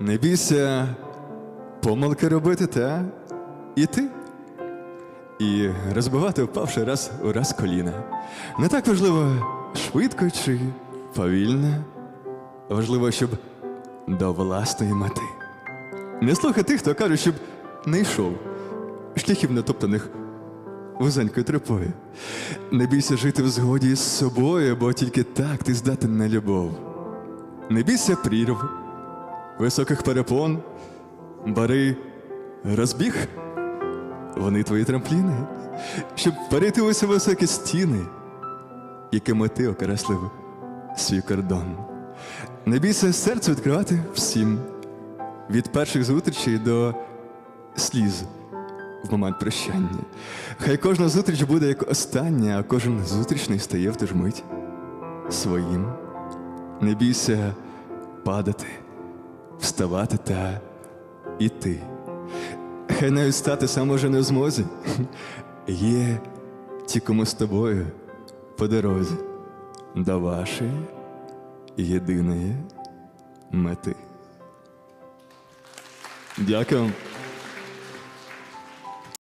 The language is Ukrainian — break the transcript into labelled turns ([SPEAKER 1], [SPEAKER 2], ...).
[SPEAKER 1] Не бійся помилки робити та і ти. І розбивати впавши раз у раз коліна. Не так важливо, швидко чи повільно. Важливо, щоб до власної мети. Не слухай тих, хто каже, щоб не йшов шляхів натоптаних вузенькою тропою. Не бійся жити в згоді з собою, бо тільки так ти здатен на любов. Не бійся прірв, високих перепон, бари, розбіг. Вони твої трампліни, щоб перейти ось високі стіни, якими ти окреслив свій кордон. Не бійся серце відкривати всім, від перших зустрічей до сліз в момент прощання. Хай кожна зустріч буде як остання, а кожен зустрічний стає в ту ж мить своїм. Не бійся падати, вставати та іти. Хай навіть стати сам уже не в змозі. Є ті, кому з тобою по дорозі до вашої єдиної мети. Дякую.